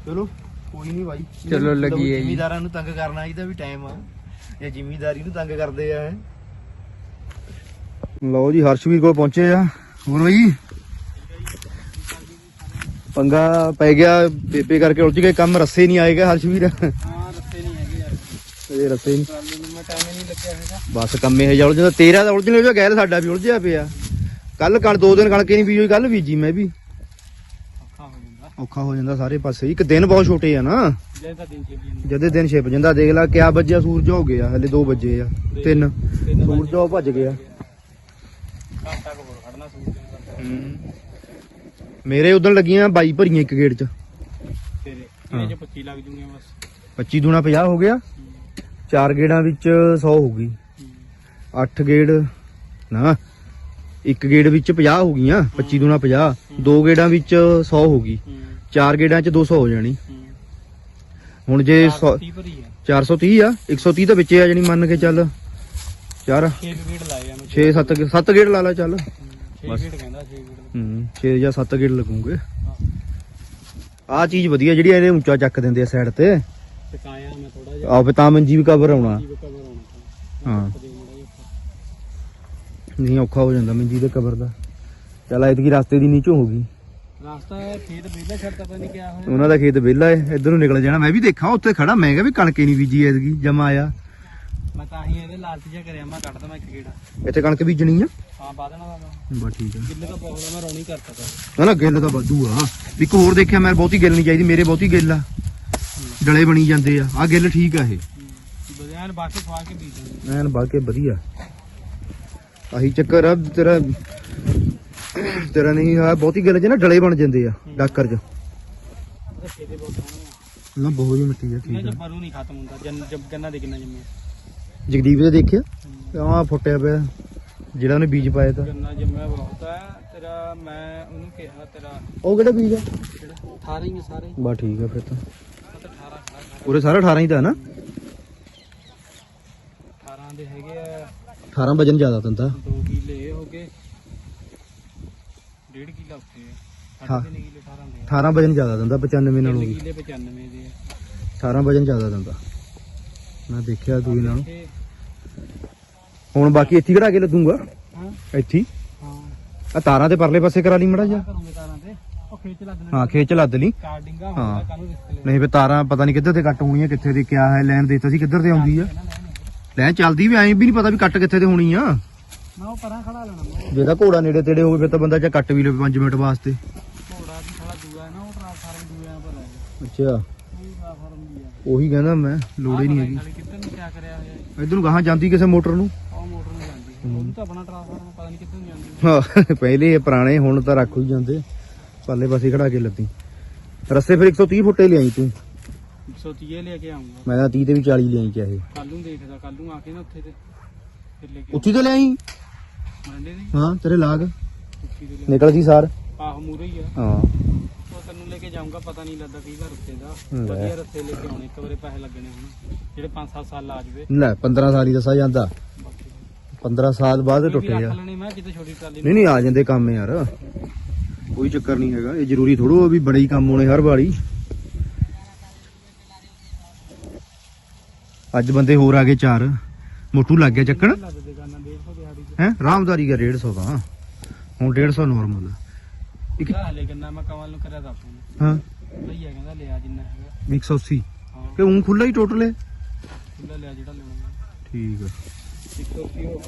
ਚਲੋ ਕੋਈ ਨਹੀਂ ਬਾਈ। ਚਲੋ ਲੱਗੀਏ ਜੀ। ਜ਼ਿਮੀਦਾਰਾਂ ਨੂੰ ਤੰਗ ਕਰਨਾ ਇਹਦਾ ਵੀ ਟਾਈਮ ਆ। ਇਹ ਜ਼ਿਮੀਦਾਰੀ ਨੂੰ ਤੰਗ ਕਰਦੇ ਆ ਲਓ ਜੀ ਹਰਸ਼ਵੀਰ ਕੋਲ ਪਹੁੰਚੇ ਆ। ਹੋਰ ਬਾਈ? ਪੰਗਾ ਪੈ ਗਿਆ ਬੇਬੇ ਕਰਕੇ ਉਲਝ ਗਏ ਕੰਮ ਰੱਸੇ ਨਹੀਂ ਆਏਗਾ ਹਰਸ਼ਵੀਰ। ਹਾਂ ਰੱਤੇ ਨਹੀਂ ਹੈਗੇ ਯਾਰ। ਇਹ ਰੱਸੇ ਨਹੀਂ ਟਰਾਲੀ ਨੂੰ ਮੈਂ ਟਾਈਮ ਨਹੀਂ ਲੱਗਿਆ ਹੈਗਾ। ਬਸ ਕੰਮੇ ਹੈ ਜਾ ਉਲਝਦਾ ਤੇਰਾ ਤਾਂ ਉਲਝਣ ਹੋ ਗਿਆ ਸਾਡਾ ਵੀ ਉਲਝਿਆ ਪਿਆ। ਕੱਲ ਕਣ ਦੋ ਦਿਨ ਕਣਕੇ ਨਹੀਂ ਬੀਜੀ ਕੱਲ ਬੀਜੀ ਮੈਂ ਵੀ। ਹੋ ਔਖਾ ਹੋ ਜਾਂਦਾ ਸਾਰੇ ਪਾਸੇ। ਇੱਕ ਦਿਨ ਬਹੁਤ ਛੋਟੇ ਆ ਨਾ। ਜੇ ਤਾਂ ਜਦੇ ਦਿਨ ਛਿਪ ਜਾਂਦਾ, ਦੇਖ ਲੈ ਕਿਆ ਵੱਜਿਆ, ਸੂਰਜ ਹੋ ਗਿਆ, ਹਲੇ 2 ਵਜੇ ਆ 3 ਸੂਰਜ ਉਹ ਭੱਜ ਗਿਆ। ਮੇਰੇ ਉਦੋਂ ਲੱਗੀਆਂ 22 ਭਰੀਆਂ ਇੱਕ ਗੇੜ ਚ। ਤੇਰੇ ਇਹਦੇ ਚ 25 ਲੱਗ ਜੂਗੀਆਂ ਬਸ 25 ਦੂਣਾ 50 ਹੋ ਗਿਆ। ਚਾਰ ਗੇੜਾਂ ਵਿੱਚ 100 ਹੋ ਗਈ। 8 ਗੇੜ, ਨਾ, ਇੱਕ ਗੇੜ ਵਿੱਚ 50 ਹੋ ਗਈਆਂ 25 ਦੂਣਾ 50 ਦੋ ਗੇੜਾਂ ਵਿੱਚ 100 ਹੋ ਗਈ। ਚਾਰ ਗੇੜਾਂ ਚ 200 ਹੋ ਜਾਣੀ। ਹੁਣ ਜੇ 100 ਭਰੀ ਆ। 430 ਆ 130 ਤਾਂ ਵਿੱਚੇ ਆ ਜਾਣੀ ਮੰਨ ਕੇ ਚੱਲ। ਚਾਰ 6 ਗੇੜ ਲਾਏ ਆ ਮੈਂ। 6 7 7 ਗੇੜ ਲਾ ਲਾ ਚੱਲ। 6 ਗੇੜ ਕਹਿੰਦਾ 6 ਗੇੜ ਹੂੰ 6 ਜਾਂ 7 ਗੇੜ ਲੱਗੂਗੇ। ਆਹ ਚੀਜ਼ ਵਧੀਆ ਜਿਹੜੀ ਇਹਦੇ ਉੱਚਾ ਚੱਕ ਦਿੰਦੇ ਆ ਸਾਈਡ ਤੇ। ਟਿਕਾਇਆ ਮੈਂ ਥੋੜਾ ਜਿਹਾ ਆਪੇ ਤਾਂ ਮੰਜੀ ਵੀ ਕਵਰ ਆਉਣਾ ਕਵਰ ਹਾਂ। ਦੇ ਨਹੀਂ ਔਖਾ ਹੋ ਜਾਂਦਾ ਮੰਜੀ ਦੇ ਕਬਰ ਦਾ। ਚੱਲ ਐਤਕੀ ਰਸਤੇ ਦੀ ਨੀਚੋਂ ਹੋ ਗਈ। ਰਾਸਤਾ ਖੇਤ ਵਿਹਲਾ ਛੱਡਦਾ ਪਤਾ ਨਹੀਂ ਕਿਆ ਹੋਇਆ। ਉਹਨਾਂ ਦਾ ਖੇਤ ਵਿਹਲਾ ਏ ਇੱਧਰ ਨੂੰ ਨਿਕਲ ਜਾਣਾ। ਮੈਂ ਵੀ ਦੇਖਾਂ ਉੱਥੇ ਖੜਾ ਮੈਂ ਕਿਹਾ ਵੀ ਕਣਕੇ ਨਹੀਂ ਬੀਜੀ ਐਤਕੀ ਜਮਾ ਆਇਆ ਮੈਂ ਤਾਂ ਹੀ ਇਹਦੇ ਲਾਲਚ ਜਿਹਾ ਕਰਿਆ ਮੈਂ ਕੱਢ ਦਵਾਂ ਇੱਕ ਗੇੜਾ। ਇੱਥੇ ਕਣਕ ਬੀਜਣੀ ਆ? ਹਾਂ ਬਾਦਣਾ ਦਾ ਬਸ ਠੀਕ ਆ। ਗਿੱਲੇ ਤਾਂ ਬਹੁਤ ਆ ਮੈਂ ਰੌਣੀ ਕਰਤਾ ਤਾ ਨਾ ਨਾ ਗਿੱਲ ਤਾਂ ਵਾਧੂ ਆ। ਇੱਕ ਹੋਰ ਦੇਖਿਆ ਮੈਂ ਬਹੁਤੀ ਗਿੱਲ ਨਹੀਂ ਚਾਹੀਦੀ ਮੇਰੇ ਬਹੁਤੀ ਗਿੱਲ ਆ। ਡਲੇ ਬਣੀ ਜਾਂਦੇ ਆ। ਆ ਗਿੱਲ ਠੀਕ ਆ ਇਹ। ਬਜ਼ਾਨ ਬਾਕੀ ਖਵਾ ਕੇ ਐਨ ਬਾਕੇ ਵਧੀਆ। ਆਹੀ ਚੱਕਰ ਆ ਤੇਰਾ ਤੇਰਾ ਨਹੀਂ ਆ ਬਹੁਤੀ ਗਿੱਲ ਚ ਨਾ ਡਲੇ ਬਣ ਜਾਂਦੇ ਆ ਡਾਕਰ ਚ। ਨਾ ਬਹੁਤ ਹੀ ਮਿੱਟੀ ਆ ਠੀਕ ਆ। ਬਰੂ ਨਹੀਂ ਖਤਮ ਹੁੰਦਾ ਜਨ ਜਬ ਗੰਨਾ ਦੇ ਕਿੰਨਾ ਜੰਮਿਆ। ਜਗਦੀਪ ਦੇ ਦੇਖਿਆ? ਆ ਫੁੱਟਿਆ ਪਿਆ ਜਿਹੜਾ ਉਹਨੇ ਬੀਜ ਪਾਇਆ ਤਾਂ। ਗੰਨਾ ਜੰਮਿਆ ਬਹੁਤ ਹੈ ਤੇਰਾ ਮੈਂ ਉਹਨੂੰ ਕਿਹਾ ਤੇਰਾ ਉਹ ਕਿਹੜਾ ਬੀਜ ਆ? ਜਿਹੜਾ 18 ਹੀ ਆ ਸਾਰੇ। ਬਾ ਠੀਕ ਆ ਫਿਰ ਤਾਂ। ਉਹ ਤਾਂ 18 ਖੜਾ ਉਰੇ ਸਾਰਾ 18 ਹੀ ਤਾਂ ਨਾ? 18 ਦੇ ਹੈਗੇ ਆ 18 ਵਜਨ ਜ਼ਿਆਦਾ ਦਿੰਦਾ 2 ਕਿਲੇ ਹੋ ਗਏ 1.5 ਕਿਲਾ ਉੱਥੇ ਆ ਹਾਂ। 3 ਕਿਲੇ 18 ਦੇ 18 ਵਜਨ ਜ਼ਿਆਦਾ ਦਿੰਦਾ 95 ਨਾਲੋਂ 3 ਵੀ ਕਿਲੇ 95 ਦੇ ਆ। 18 ਵਜਨ ਜ਼ਿਆਦਾ ਦਿੰਦਾ। ਮੈਂ ਦੇਖਿਆ ਦੂਈ ਨਾਲੋਂ। ਹੁਣ ਬਾਕੀ ਇੱਥੇ ਹੀ ਕਢਾ ਕੇ ਲੱਦੂਗਾ। ਹਾਂ। ਇੱਥੇ ਹੀ। ਆ ਤਾਰਾਂ ਤੇ ਪਰਲੇ ਪਾਸੇ ਕਰਾ ਲਈ ਮੜਾ ਜਾ ਕਰੂੰਗੇ ਤਾਰਾਂ ਤੇ। ਉਹ ਖੇਚ ਲੱਦ ਹਾਂ ਖੇਚ ਲੱਦ ਲਈ। ਕਾਰਡਿੰਗਾ ਹਾਂ। ਹੁੰਦਾ ਕਾਨੂੰ ਰਿਸਕ ਲੈ ਨਹੀਂ ਫੇ ਤਾਰਾਂ ਪਤਾ ਨਹੀਂ ਕਿੱਧਰ ਤੇ ਕੱਟ ਹੋਣੀਆਂ ਕਿੱਥੇ ਤੇ ਕਿਆ ਹੈ ਲੈਣ ਦੇਤਾ ਸੀ ਕਿੱਧਰ ਤੇ ਆਉਂਦੀ ਆ। ਲੈ ਚੱਲਦੀ ਵੀ ਐਂ ਵੀ ਨਹੀਂ ਪਤਾ ਵੀ ਕੱਟ ਕਿੱਥੇ ਤੇ ਹੋਣੀ ਆ। ਮੈਂ ਉਹ ਪਰਾਂ ਖੜਾ ਲੈਣਾ। ਮੈਂ ਜੇ ਤਾਂ ਘੋੜਾ ਨੇੜੇ ਤੇੜੇ ਹੋਵੇ ਫਿਰ ਤਾਂ ਬੰਦਾ ਚਾ ਕੱਟ ਵੀ ਲਵੇ 5 ਮਿੰਟ ਵਾਸਤੇ ਘੋੜਾ ਵੀ ਥੋੜਾ ਦੂਆ ਹੈ ਨਾ ਉਹ ਟ੍ਰਾਂਸਫਾਰਮ ਦੂਆ ਪਰ ਹੈ ਅੱਛਾ। ਉਹ ਉਹੀ ਕਹਿੰਦਾ ਮੈਂ ਲੋੜ ਹੀ ਨਹੀਂ ਹੈਗੀ। ਕਿੱਧਰ ਨੂੰ ਕਿਆ ਕਰਿਆ ਹੋਇਆ? ਇਧਰ ਨੂੰ ਗਾਹਾਂ ਜਾਂਦੀ ਕਿਸੇ ਮੋਟਰ ਨੂੰ? ਉਹ ਮੋਟਰ ਨੂੰ ਜਾਂਦੀ ਉਹਨੂੰ ਤਾਂ ਆਪਣਾ ਟ੍ਰਾਂਸਫਾਰਮ ਪਤਾ ਨਹੀਂ ਕਿੱਧਰ ਨੂੰ ਜਾਂਦੀ ਹਾਂ ਪਹਿਲੇ ਇਹ ਪੁਰਾਣੇ ਹੁਣ ਤਾਂ ਰੱਖ ਹੀ ਜਾਂਦੇ। ਪਰਲੇ ਪਾਸੇ ਖੜਾ ਕੇ ਲੱਦੀ। ਰਸਤੇ ਫਿਰ 130 ਫੁੱਟੇ ਲਿਆਈ ਤੂੰ। 130 ਲੈ ਕੇ ਆਉਂਗਾ ਮੈਂ ਤਾਂ 30 ਤੇ ਵੀ 40 ਲਿਆਈ ਚਾਹੇ ਕੱਲ ਨੂੰ ਦੇਖਦਾ ਕੱਲ ਨੂੰ ਆ ਕੇ ਨਾ ਉੱਥੇ ਤੇ ਫਿਰ ਲੈ ਕੇ ਉੱਥੀ ਤੇ ਲਿਆਈ? ਮੰਡੇ ਦੀ ਹਾਂ ਤੇਰੇ ਲਾਗ। ਉੱਥੇ ਦੇ ਲੈ ਨਿਕਲਦੀ ਸਾਰ। ਆਹ ਮੂਰੇ ਹੀ ਆ। ਹਾਂ। ਉਹ ਤੈਨੂੰ ਲੈ ਕੇ ਜਾਊਂਗਾ ਪਤਾ ਨਹੀਂ ਲੱਗਦਾ ਕਈ ਵਾਰ ਰਸਤੇ ਦਾ। ਲੈ। ਵਧੀਆ ਰਸਤੇ ਲੈ ਕੇ ਆਉਣੇ ਇੱਕ ਵਾਰੇ ਪੈਸੇ ਲੱਗਣੇ ਹੁਣ ਜਿਹੜੇ 5-7 ਸਾਲ ਲਾ ਜਵੇ। ਲੈ 15 ਸਾਲ ਹੀ ਦੱਸਿਆ ਜਾਂਦਾ। 15 ਸਾਲ ਬਾਅਦ ਟੁੱਟੇ ਆ ਰੱਖ ਲੈਣੇ ਮੈਂ ਕਿਤੇ ਛੋਟੀ ਟਰਾਲੀ ਨਹੀਂ ਨਹੀਂ ਆ ਜਾਂਦੇ ਕੰਮ ਯਾਰ। ਕੋਈ ਚੱਕਰ ਨਹੀਂ ਹੈਗਾ। ਇਹ ਜ਼ਰੂਰੀ ਥੋੜੋ ਵੀ ਬੜੇ ਹੀ ਕੰਮ ਹੋਣੇ ਹਰ ਵਾਰੀ। ਅੱਜ ਬੰਦੇ ਹੋਰ ਆ ਗਏ ਚਾਰ। ਮੋਟੂ ਲੱਗ ਗਿਆ ਚੱਕਣ। ਲੱਗ ਦੇ ਗਾਨਾ 150 ਦਿਹਾੜੀ ਹੈ ਰਾਮਦਾਰੀ ਦਾ 150 ਦਾ। ਹੁਣ 150 ਨਾਰਮਲ ਇੱਕ ਕਿਹਾ ਹਲੇ ਗੰਨਾ ਮੈਂ ਕਮਲ ਨੂੰ ਕਰਿਆ ਦੱਸ ਹਾਂ। ਭਈਆ ਕਹਿੰਦਾ ਲਿਆ ਜਿੰਨਾ ਹੈਗਾ 180 ਹਾਂ। ਕਿ ਉਂ ਖੁੱਲਾ ਹੀ ਟੋਟਲ ਹੈ? ਖੁੱਲਾ ਲਿਆ ਜਿਹੜਾ ਲੈਣਾ ਠੀਕ ਆ। 180 ਹੋ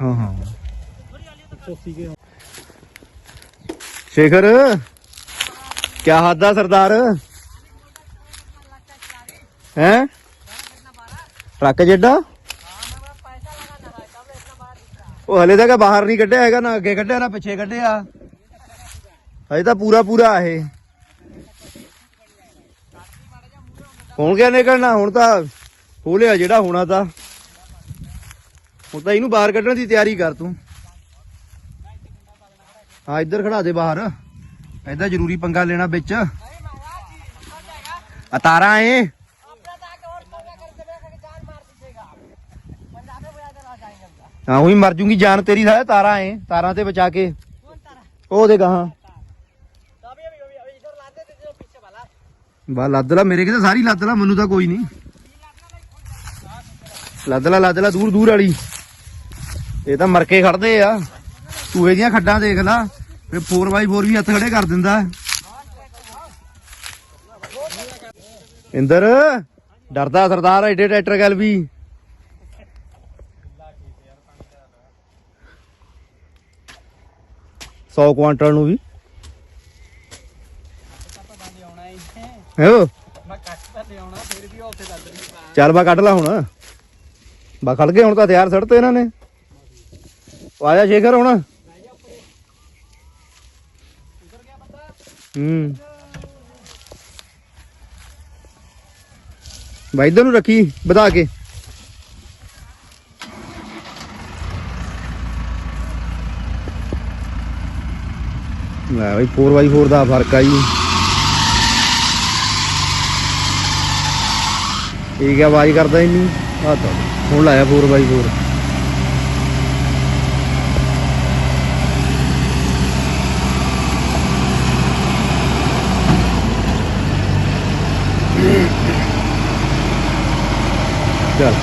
ਹਾਂ। ਹਾਂ 180 ਕੇ ਸ਼ੇਖਰ ਕੀ ਹਾਦਾ ਸਰਦਾਰ? ਹੈ? ਟਰੱਕ ਜੱਡਾ? ਉਹ ਹਲੇ ਤੱਕ ਬਾਹਰ ਨਹੀਂ ਕੱਢਿਆ ਹੈਗਾ ਨਾ ਅੱਗੇ ਕੱਢਿਆ ਨਾ ਪਿੱਛੇ ਕੱਢਿਆ। ਹਜੇ ਤਾਂ ਪੂਰਾ ਪੂਰਾ ਇਹ। ਹੁਣ ਕਿਆ ਨਿਕਲਣਾ? ਹੁਣ ਤਾਂ ਖੋਲਿਆ ਜਿਹੜਾ ਹੋਣਾ ਤਾਂ। ਹੁਣ ਤਾਂ ਇਹਨੂੰ ਬਾਹਰ ਕੱਢਣ ਦੀ ਤਿਆਰੀ ਕਰ ਤੂੰ। ਹਾਂ, ਇੱਧਰ ਖੜਾ ਦੇ ਬਾਹਰ। ਐਦਾ ਜ਼ਰੂਰੀ ਪੰਗਾ ਲੈਣਾ ਵਿੱਚ। ਆ ਤਾਰਾਂ ਏ ਹਾਂ, ਉਹੀ ਮਰ ਜੂਗੀ ਜਾਨ ਤੇਰੀ ਸਾਰਾ ਤਾਰਾਂ ਏ ਤਾਰਾਂ ਤੇ ਬਚਾ ਕੇ। ਉਹ ਦੇ ਗਾਹਾਂ ਬਾ ਲੱਦ ਲਾ ਮੇਰੇ ਕਿਤੇ ਸਾਰੀ ਲੱਦ ਲਾ ਮੈਨੂੰ ਤਾਂ ਕੋਈ ਨਹੀਂ। ਲੱਦ ਲਾ ਲੱਦ ਲਾ ਦੂਰ ਦੂਰ ਵਾਲੀ। ਇਹ ਤਾਂ ਮਰ ਕੇ ਖੜਦੇ ਆ। ਚੂਹੇ ਦੀਆਂ ਖੱਡਾਂ ਦੇਖ ਲਾ। ਫਿਰ 4x4 ਵੀ ਹੱਥ ਖੜੇ ਕਰ ਦਿੰਦਾ। ਇੰਦਰ, ਡਰਦਾ ਸਰਦਾਰ ਐਡੇ ਟਰੈਕਟਰ ਗੱਲ ਵੀ। ਸੌ ਕੁਆਂਟਲ ਨੂੰ ਵੀ। ਹੈ? ਉਹ ਮੈਂ ਕੱਟ ਤਾਂ ਲਿਆਉਣਾ ਫਿਰ ਵੀ ਉੱਥੇ ਲੱਗ ਨਹੀਂ ਚੱਲ ਬਾ ਕੱਢ ਲਾ ਹੁਣ। ਬਾ ਖੜ ਗਏ ਹੁਣ ਤਾਂ ਤਿਆਰ ਸੜਤੇ ਇਹਨਾਂ ਨੇ। ਉਹ ਆਇਆ ਸ਼ੇਖਰ ਹੁਣ। ਹੂੰ। ਬਾਈ ਇਧਰ ਨੂੰ ਰੱਖੀ ਵਧਾ ਕੇ। ਲੈ ਬਈ 4x4 ਦਾ ਫ਼ਰਕ ਆ ਜੀ। ਠੀਕ ਹੈ ਆਵਾਜ਼ ਕਰਦਾ ਹੀ ਨਹੀਂ। ਤਾਂ, ਹੁਣ ਲਾਇਆ 4x4 ਚੱਲ।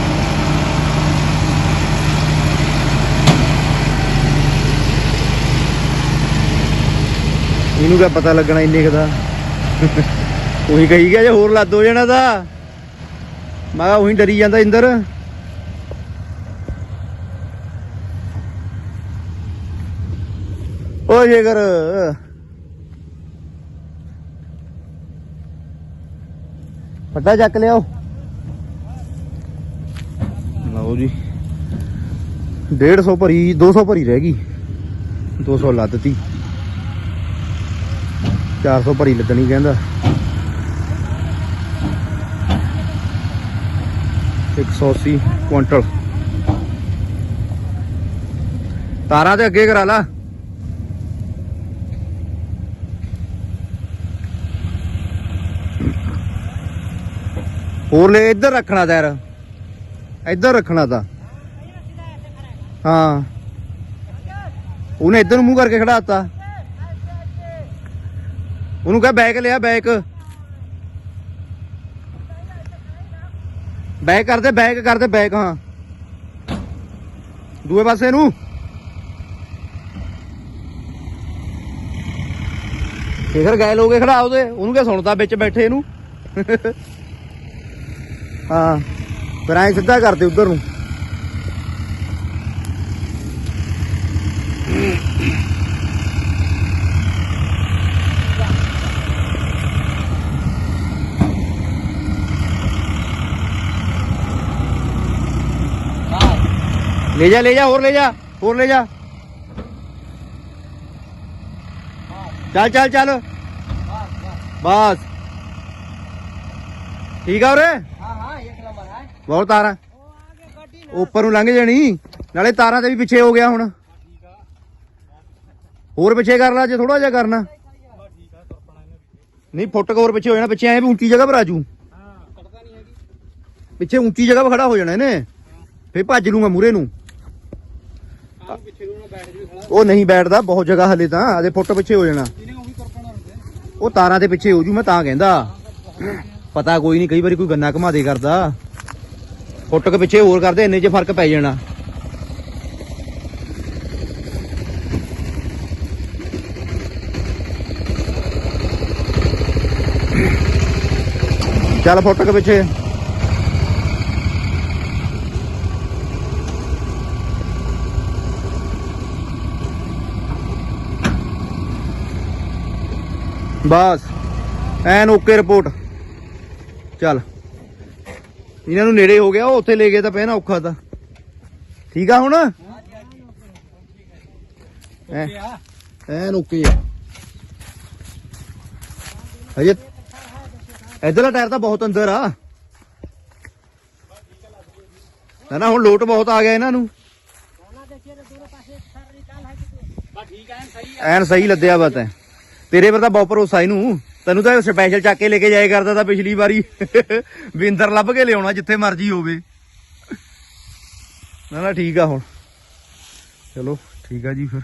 ਇਹਨੂੰ ਕਿਆ ਪਤਾ ਲੱਗਣਾ ਇੰਨੇ ਕਦਾ ਉਹੀ ਕਹੀ ਗਿਆ ਜੇ ਹੋਰ ਲੱਦ ਹੋ ਜਾਣਾ ਤਾਂ। ਮੈਂ ਕਿਹਾ ਉਹੀ ਡਰੀ ਜਾਂਦਾ ਇੰਦਰ। ਓ ਜੇ ਕਰ ਚੱਕ ਲਿਆਓ। ਲਓ ਜੀ। 150 ਭਰੀ 200 ਭਰੀ ਰਹਿ ਗਈ। 200 ਲੱਦਤੀ 400 ਭਰੀ ਲੱਦਣੀ ਕਹਿੰਦਾ। 180 ਕੁਇੰਟਲ। ਤਾਰਾਂ ਤੇ ਅੱਗੇ ਕਰਾ ਲਾ। ਹੋਰ ਲੈ, ਇੱਧਰ ਰੱਖਣਾ ਤੈਰ ਇੱਧਰ ਰੱਖਣਾ ਤਾਂ। ਹਾਂ। ਉਹਨੇ ਇੱਧਰ ਨੂੰ ਮੂੰਹ ਕਰਕੇ ਖੜਾਤਾ ਉਹਨੂੰ ਕਹ ਬੈਕ ਲਿਆ ਬੈਕ ਬੈਕ ਕਰਦੇ ਬੈਕ ਕਰਦੇ ਬੈਕ, ਹਾਂ। ਦੂਏ ਪਾਸੇ ਨੂੰ। ਫੇਰ ਗੈਲ ਹੋ ਕੇ ਖੜਾ ਉਹਦੇ, ਉਹਨੂੰ ਕਿਆ ਸੁਣਦਾ ਵਿੱਚ ਬੈਠੇ ਇਹਨੂੰ? ਹਾਂ। ਫਿਰ ਐਂ ਸਿੱਧਾ ਕਰਦੇ ਉਧਰ ਨੂੰ। ਲੈ ਜਾ ਲੈ ਜਾ ਹੋਰ ਲੈ ਜਾ ਹੋਰ ਲੈ ਜਾ। ਚੱਲ ਚੱਲ ਚੱਲ। ਬਸ। ਠੀਕ ਆ ਉਰੇ? ਹਾਂ ਹਾਂ ਇੱਕ ਨੰਬਰ ਹੈ। ਬਹੁਤ ਤਾਰਾਂ। ਉੱਪਰ ਨੂੰ ਲੰਘ ਜਾਣੀ। ਨਾਲੇ ਤਾਰਾਂ ਤੇ ਵੀ ਪਿੱਛੇ ਹੋ ਗਿਆ ਹੁਣ। ਹੋਰ ਪਿੱਛੇ ਕਰ ਲਾ ਜੇ ਥੋੜਾ ਜਿਹਾ ਕਰਨਾ। ਨਹੀਂ ਫੁੱਟ ਕੁ ਹੋਰ ਪਿੱਛੇ ਹੋ ਜਾਣਾ ਪਿੱਛੇ ਐ ਵੀ ਉੱਚੀ ਜਗ੍ਹਾ ਪਰ ਆਜੂ ਪਿੱਛੇ ਉੱਚੀ ਜਗ੍ਹਾ 'ਤੇ ਖੜਾ ਹੋ ਜਾਣਾ ਇਹਨੇ। ਫੇਰ ਭੱਜ ਲੂੰਗਾ ਮੂਰੇ ਨੂੰ। ਉਹ ਨਹੀਂ ਬੈਠਦਾ ਬਹੁਤ ਜਗ੍ਹਾ ਹਲੇ ਤਾਂ ਆਦੇ ਫੁੱਟ ਪਿੱਛੇ ਹੋ ਜਾਣਾ। ਉਹ ਤਾਰਾਂ ਦੇ ਪਿੱਛੇ ਹੋ ਜੂ ਮੈਂ ਤਾਂ ਕਹਿੰਦਾ। ਪਤਾ ਕੋਈ ਨਹੀਂ ਕਈ ਵਾਰੀ ਕੋਈ ਗੰਨਾ ਘੁਮਾ ਦੇ ਕਰਦਾ। ਫੁੱਟ ਕੇ ਪਿੱਛੇ ਹੋਰ ਕਰਦੇ ਇੰਨੇ 'ਚ ਫ਼ਰਕ ਪੈ ਜਾਣਾ। ਚੱਲ ਫੁੱਟ ਕੇ ਪਿੱਛੇ। ਬਸ, ਐਨ ਓਕੇ ਰਿਪੋਰਟ ਚੱਲ। ਇਹਨਾਂ ਨੂੰ ਨੇੜੇ ਹੋ ਗਿਆ, ਉਹ ਉੱਥੇ ਲੈ ਗਏ ਤਾਂ ਪੈਣਾ ਔਖਾ ਤਾਂ। ਠੀਕ ਆ ਹੁਣ? ਐਨ ਓਕੇ ਆ। ਹਜੇ ਇਧਰਲਾ ਟਾਇਰ ਤਾਂ ਬਹੁਤ ਅੰਦਰ ਆ। ਨਾ ਨਾ, ਹੁਣ ਲੋਟ ਬਹੁਤ ਆ ਗਿਆ ਇਹਨਾਂ ਨੂੰ। ਐਨ ਸਹੀ ਲੱਦਿਆ ਬਤ ਹੈ ਤੇਰੇ ਪਰ ਤਾਂ ਬਹੁਤ ਭਰੋਸਾ ਇਹਨੂੰ। ਤੈਨੂੰ ਤਾਂ ਸਪੈਸ਼ਲ ਚੱਕ ਕੇ ਲੈ ਕੇ ਜਾਇਆ ਕਰਦਾ ਤਾਂ ਪਿਛਲੀ ਵਾਰੀ। ਵਿੰਦਰ ਲੱਭ ਕੇ ਲਿਆਉਣਾ, ਜਿੱਥੇ ਮਰਜ਼ੀ ਹੋਵੇ। ਨਾ ਨਾ, ਠੀਕ ਆ ਹੁਣ। ਚਲੋ, ਠੀਕ ਆ ਜੀ ਫਿਰ।